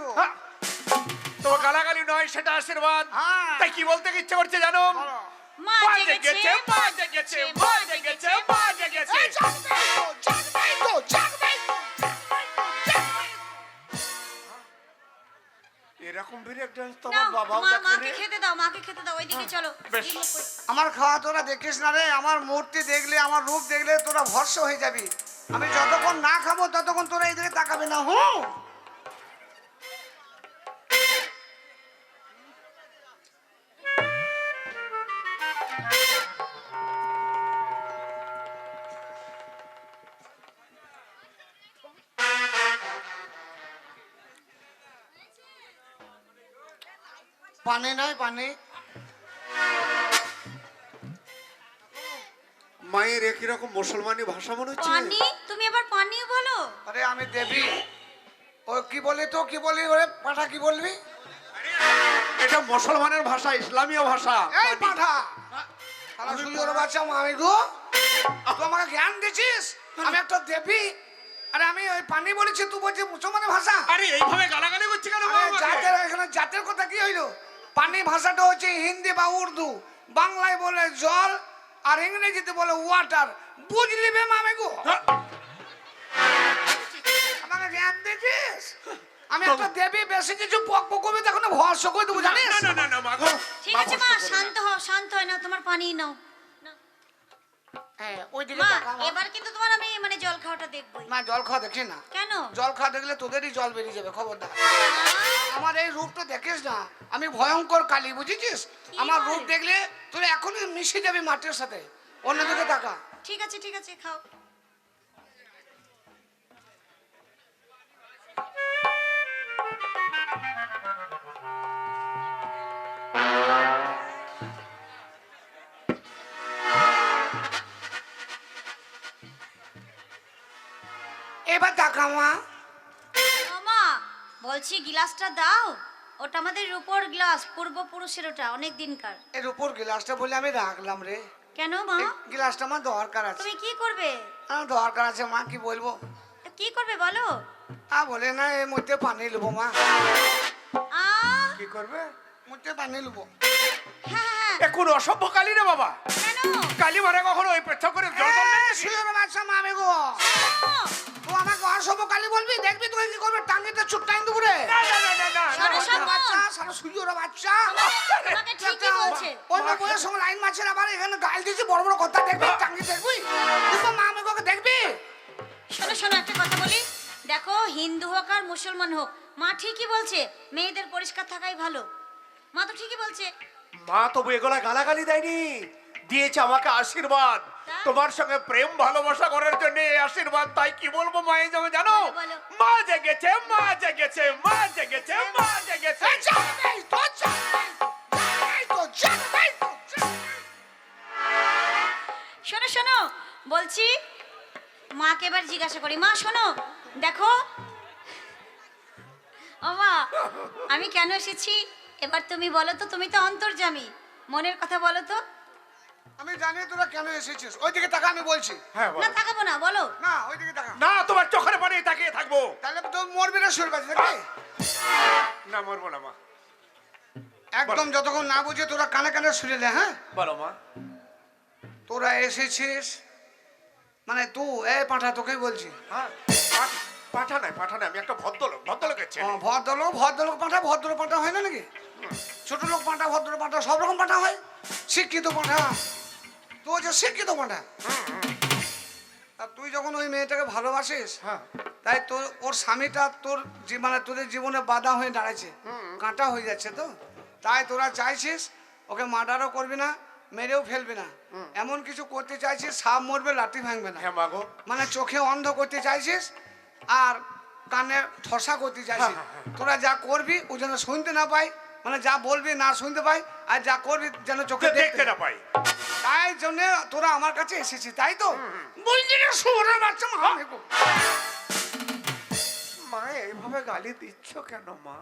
গো। তো গালাগালি নয় সেটা আশীর্বাদ। হ্যাঁ। তাই কি বলতে ইচ্ছে করছে জানো? জাগবেই তো, জাগবেই তো, জাগবেই তো, জাগবেই তো। এরকম ব্রেক ডান্স তো আমার বাবাও মা মাকে খেতে দাও মাকে খেতে দাও ওইদিকে চলো। আমার খাওয়া তোরা দেখিস না রে আমার মূর্তি দেখলে আমার রূপ দেখলে তোরা ভর্ষ হয়ে যাবি। আমি যতক্ষণ না খাব ততক্ষণ তোরা এই দিকে তাকাবে না হুঁ পানি নয় পানি। মায়ের একই রকম মুসলমানি ভাষা মনে হচ্ছে? পানি? তুমি আবার পানি বলো। আরে আমি দেবী। ও কি বলে তো কি বলি? ওরে পাঠা কি বলবি? এটা মুসলমানের ভাষা ইসলামীয় ভাষা। এই পাঠা। শালা সুন্দর বাচ্চা আমি গো। তুই আমাকে জ্ঞান দিছিস আমি একটা দেবী। আরে আমি ওই পানি বলেছি তুই বলছিস মুসলমানের ভাষা। আরে এইভাবে গালাগালি করছে কেন আরে জাতের এখানে জাতের কথা কি হইল? পানি ভাষাটা হচ্ছে হিন্দি বা উর্দু। বাংলায় বলে জল আর ইংরেজিতে বলে ওয়াটার বুঝলি বে মামে গো? আমাকে জ্ঞান দিছিস আমি একটা দেবী বেশি কিছু পক পক করবে তখন ভরসা করে দেবো জানিস? না না না না মা গো ঠিক আছে মা না। শান্ত হও শান্ত হয় না তোমার পানি নাও। হ্যাঁ ওই দিকে মা তাকা মা। এবার কিন্তু তোমার আমি মানে জল খাওয়াটা দেখবই। মা জল খাওয়া দেখি না? কেন? জল খাওয়া দেখলে তোদেরই জল বেরিয়ে যাবে খবরদার। আমার এই রূপটা দেখিস না আমি ভয়ঙ্কর কালী বুঝেছিস? আমার? রূপ দেখলে তুই এখনই মিশে যাবি মাটির সাথে। অন্যদিকে তাকা। ঠিক আছে ঠিক আছে খাও। এবার তাকা মা। মা বলছি গ্লাসটা দাও। ওটা আমাদের রূপোর গ্লাস পূর্বপুরুষের ওটা অনেক দিনকার। এর উপর গ্লাসটা বলে আমি রাখলাম রে। কেন মা? গ্লাসটা আমার দরকার আছে। তুমি কি করবে? আমার দরকার আছে মা কি বলব? কি করবে বলো? আ বলে না এর মধ্যে পানি নেব মা। আ? কি করবে? মধ্যে পানি নেব হ্যাঁ এ কোন অসভ্য কালী রে বাবা। কালী মারা কখনো ওই পেচ্ছাপ করে জল এ, শুয়োর বাচ্চা মামে গো। আমাকে অশুভ কালী বলবি? দেখবি তুই কি করবে? টাঙ্গিতে দেবো রে। বাচ্চা সারা বাচ্চা। অন্য বইয়ের সঙ্গে লাইন মারছে আবার এখানে গাল দিয়েছি বড় বড় কথা দেখবি টাঙ্গি দেখবি। তুই মা আমি দেখবি? শোনো শোনো একটা কথা বলি। দেখো হিন্দু হোক আর মুসলমান হোক মা ঠিকই বলছে মেয়েদের পরিষ্কার থাকাই ভালো। মা তো ঠিকই বলছে মা তবু এগুলা গালাগালি দেয়নি। দিয়েছে আমাকে আশীর্বাদ। তোমার সঙ্গে প্রেম ভালোবাসা করার জন্য এই আশীর্বাদ তাই কি বলব মায়ের জন্য জানো। মা জেগেছে মা জেগেছে মা জেগেছে মা জেগেছে। শোনো শোনো বলছি মাকে এবার জিজ্ঞাসা করি। মা শোনো দেখো ও মা আমি কেন এসেছি? এবার তুমি বলো তো তুমি তো অন্তর্জামী। মনের কথা বলো তো। আমি জানি তোরা কেন এসেছিস। ওইদিকে টাকা আমি বলছি। হ্যাঁ না তাকাবো না বলো। না ওইদিকে টাকা না তোমার চোখের পানি তাকিয়ে থাকব। তাহলে তো মরবি না সুর কাছে দেখবি না মরবো না মা। একদম যতক্ষণ না বুঝে তোরা কানে কানে শুনে নে হ্যাঁ? বলো মা। তোরা এসেছিস? মানে তুই এ পাঠা তোকেই বলছি। হ্যাঁ পাঠা নাই পাঠা নাই আমি একটা ভদ্রলোক ভদ্রলোকের ছেলে। ভদ্রলোক ভদ্রলোক পাঠা ভদ্র পাঠা হয় না নাকি? ছোট লোক পাঠা ভদ্র পাঠা সব রকম পাঠা হয়। শিক্ষিত পাঠা। তো হচ্ছে শিক্ষিত পাঠা। তা তুই যখন ওই মেয়েটাকে ভালোবাসিস হ্যাঁ। তাই তোর ওর স্বামীটা তোর মানে তোদের জীবনে বাধা হয়ে দাঁড়াচ্ছে কাঁটা হয়ে যাচ্ছে তো। তাই তোরা চাইছিস ওকে মার্ডারও করবি না মেরেও ফেলবি না। এমন কিছু করতে চাইছিস সাপ মরবে লাঠি ভাঙবে না। হ্যাঁ মানে চোখে অন্ধ করতে চাইছিস আর কানে ঠসা করতে চাইছিস। হ্যাঁ, হ্যাঁ, তোরা যা করবি ও যেন শুনতে না পাই মানে যা বলবি না শুনতে পাই আর যা করবি যেন চোখে দেখতে না পাই। তাই জন্য তোরা আমার কাছে এসেছিস তাই তো? বুঝলি রে বাচ্চা মা মা এইভাবে গালি দিচ্ছ কেন মা?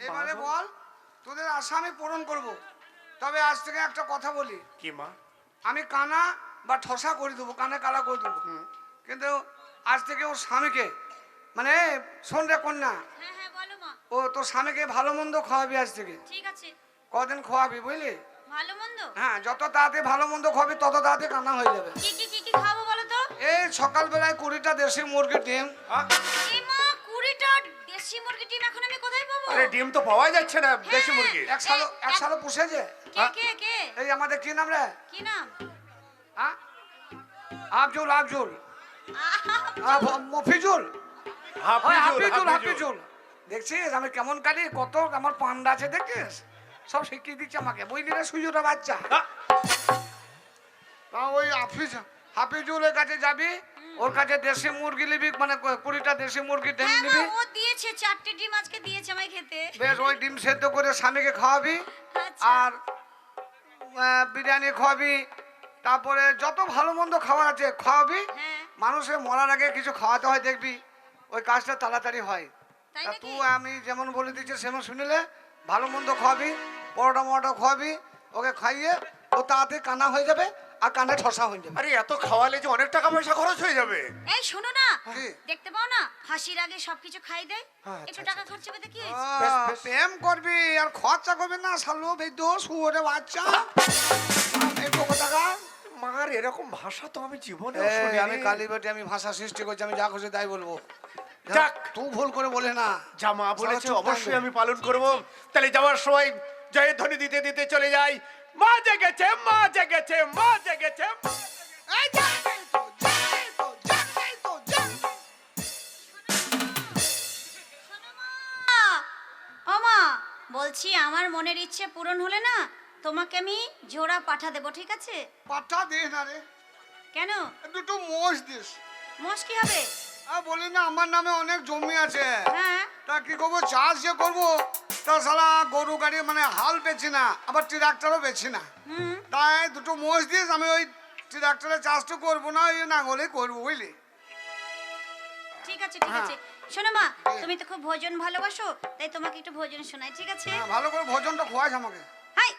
এবারে বল। তোদের আশা আমি পূরণ করব। তবে আজ থেকে একটা কথা বলি। কি মা? আমি কানা বা ঠসা করে দেবো কানে কালা করে দেবো। কিন্তু আজ থেকে ওর স্বামীকে মানে সন্ধ্যা কন্যা হ্যাঁ ও তোর স্বামীকে ভালো মন্দ খাওয়াবি আজ থেকে। ঠিক আছে। কদিন খাওয়াবি বুঝলি? ভালো মন্দ? হ্যাঁ যত তাড়াতাড়ি ভালো মন্দ খাবি তত তাড়াতাড়ি কান্না হয়ে যাবে। কি কি কি কি খাব বলো তো? এই সকালবেলায় কুড়িটা দেশি মুরগির ডিম। হ্যাঁ? এই মা কুড়িটা দেশি মুরগি ডিম এখন আমি কোথায় পাবো? আরে ডিম তো পাওয়া যাচ্ছে না দেশি মুরগি। এক সালো এক সালো পুষেছে কে কে কে? এই আমাদের কি নাম রে? কি নাম? হ্যাঁ আফজুল আফজুল। আহা, আহ, মফিজুল। হাফিজুল হাফিজুল। হাফিজুল। দেখছিস? আমি কেমন কালি? কত আমার পান্ডা আছে দেখিস? সব শিখিয়ে দিচ্ছে আমাকে। বুঝলি রে সুযোগটা বাচ্চা। হ্যাঁ? তা ওই হাফিজ হাফিজুলের কাছে যাবি? ওর কাছে দেশি মুরগি নিবি মানে কুড়িটা দেশি মুরগি ডিম হ্যাঁ নিবি। ও দিয়েছে চারটে ডিম আজকে দিয়েছে আমায় খেতে। বেশ ওই ডিম সেদ্ধ করে স্বামীকে খাওয়াবি। আচ্ছা। আর বিরিয়ানি খাওয়াবি। তারপরে যত ভালো মন্দ খাবার আছে খাওয়াবি। হ্যাঁ। মানুষের মরার আগে কিছু খাওয়াতে হয় দেখবি। ওই কাজটা তাড়াতাড়ি হয়। তাই আমি যেমন বলে দিচ্ছি সেমন শুনিলে ভালো মন্দ খাওয়াবি পরোটা মরোটা খাওয়াবি ওকে খাইয়ে ও তাড়াতাড়ি কানা হয়ে যাবে আর কানে ঠসা হয়ে যাবে। আরে এত খাওয়ালে যে অনেক টাকা পয়সা খরচ হয়ে যাবে। এই শোনো না? দেখতে পাও না ফাঁসির আগে সবকিছু খাই দেয় হ্যাঁ, একটু আচ্ছা, টাকা খরচ পেতে কি? হয়েছে? প্রেম করবি আর খরচা করবি না সালো বেদ্য শুয়োরে বাচ্চা। এই টাকা। মার এরকম ভাষা তো আমি জীবনে আমি কালীবাটি আমি ভাষা সৃষ্টি করছি আমি যা খুশি তাই বলব। যাক। তুই ভুল করে বলে না। যা মা বলেছে অবশ্যই আমি পালন করব। তাহলে যাওয়ার সময় জয়ের ধ্বনি দিতে দিতে চলে যাই। মা জেগেছে মা জেগেছে মা জেগেছে তো, তো, তো, বলছি আমার মনের ইচ্ছে পূরণ হলে না তোমাকে আমি জোড়া পাঠা দেবো ঠিক আছে? পাঠা দে না রে। কেন? দুটো মোষ দিস। মোষ কি হবে? আর বলি না আমার নামে অনেক জমি আছে। হ্যাঁ। তা কি করব? চাষ যে করব তা সারা গরু গাড়ি মানে হাল বেছি না আবার ট্রাক্টরও বেছি না। তাই দুটো মোষ দিস আমি ওই ট্রাক্টরে চাষটা করব না ওই নাঙলে করব বুঝলি? ঠিক আছে ঠিক আছে। শোনো মা তুমি তো খুব ভোজন ভালোবাসো তাই তোমাকে একটু ভোজন শোনাই ঠিক আছে? হ্যাঁ, ভালো করে ভোজনটা খোয়াস আমাকে। হাই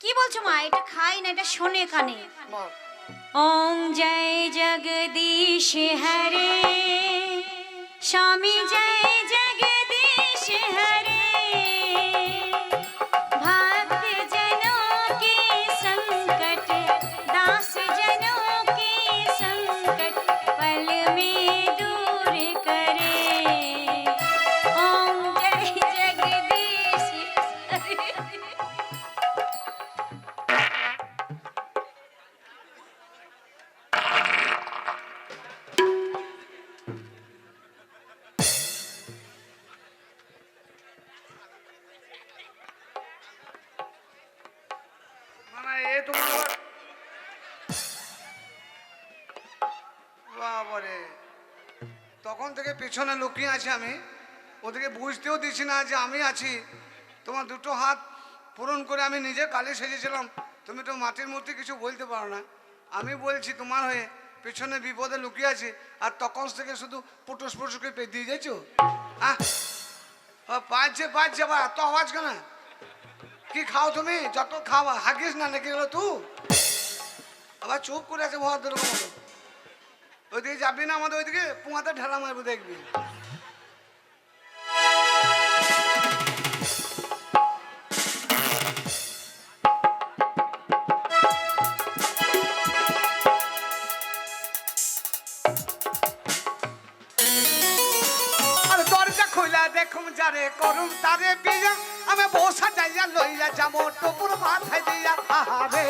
কি বলছো মা এটা খাই না এটা শোনে কানে। বল। ওম জয় জগদীশ হরে স্বামী জয় জগদীশ থেকে পেছনে লুকিয়ে আছি আমি। ওদেরকে বুঝতেও দিচ্ছি না যে আমি আছি। তোমার দুটো হাত পূরণ করে আমি নিজে কালি সেজেছিলাম। তুমি তো মাটির মূর্তি কিছু বলতে পারো না। আমি বলছি তোমার হয়ে পেছনে বিপদে লুকিয়ে আছি আর তখন থেকে শুধু পুটুস পুটুস করে পে- দিয়ে যাচ্ছ হ্যাঁ পাচ্ছে পাচ্ছে আবার এত আওয়াজ কেন? কি খাও তুমি? যত খাওয়া, হাগিস না নাকি তুই? আবার চুপ করে আছে ভদ্র মতো। ওইদিকে যাবি না, আমাদের ওইদিকে পুঁয়াতে ঢেলা মারবো দেখবি। যারে করুম আমি বসা যাইয়া লইয়া যাব, টুকুর মাথায় দিয়া আহারে।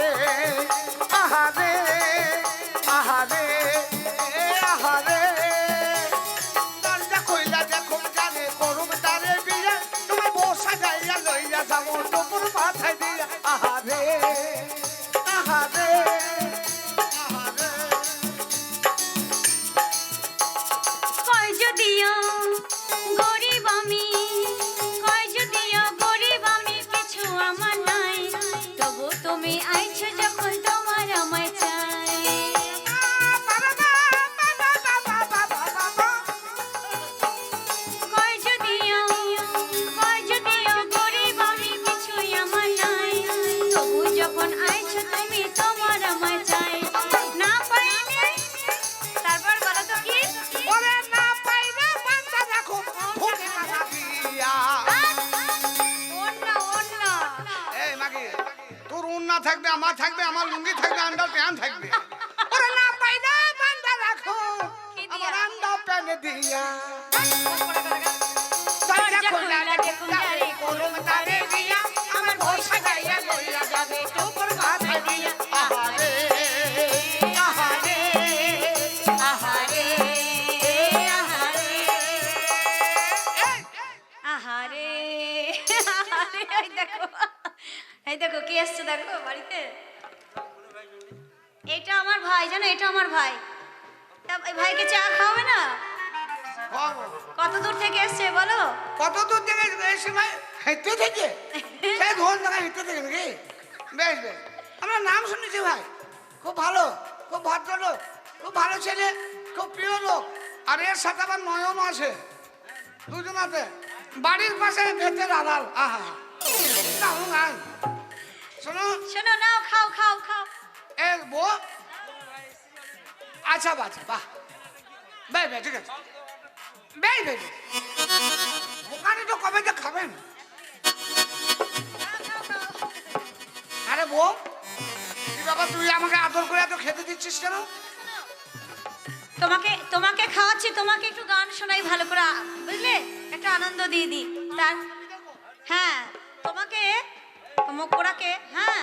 থাকবে আমার থাকবে আমার লুঙ্গি থাকবে আন্ডার প্যান্ট থাকবে। ওরে না পাইলে বান্দা রাখো কি দিয়া? আমার আন্ডার প্যান্ট দিয়া। দরজা খুইলা দেখুন যারে করুম তারে দিয়া। আমার ঘর সাজাইয়া লইয়া যাবে টুকুর মাথায় দিয়া। আহারে আহারে আহারে আহারে। আহারে আহারে এই দেখো। এই দেখো কে আসছে দেখো বাড়িতে? এটা আমার ভাই জানো এটা আমার ভাই। ভাইকে চা খাওয়াবে না? কত দূর থেকে এসছে বলো? কত দূর থেকে এসে ভাই হেঁটে থেকে? সেই ধন টাকা হেঁটে থেকে নাকি? বেশ বেশ। আমরা নাম শুনেছি ভাই। খুব ভালো খুব ভদ্রলোক খুব ভালো ছেলে খুব প্রিয় লোক। আর এর সাথে আবার নয়নও আছে। দুজন আছে। বাড়ির পাশে ভেতের আড়াল। আহা। দারুণ গান শোনো। শোনো নাও খাও খাও খাও। এ বো আচ্ছা বাচ্চা বাহ। বেশ বেশ ঠিক আছে। বেশ বেশ। ওখানে তো কবে যে খাবেন? আরে বউ বাবা তুই আমাকে আদর করে এত খেতে দিচ্ছিস কেন? তোমাকে তোমাকে খাওয়াচ্ছি তোমাকে একটু গান শোনাই ভালো করে বুঝলে? একটা আনন্দ দিয়ে দিই। তার হ্যাঁ তোমাকে মকোড়াকে হ্যাঁ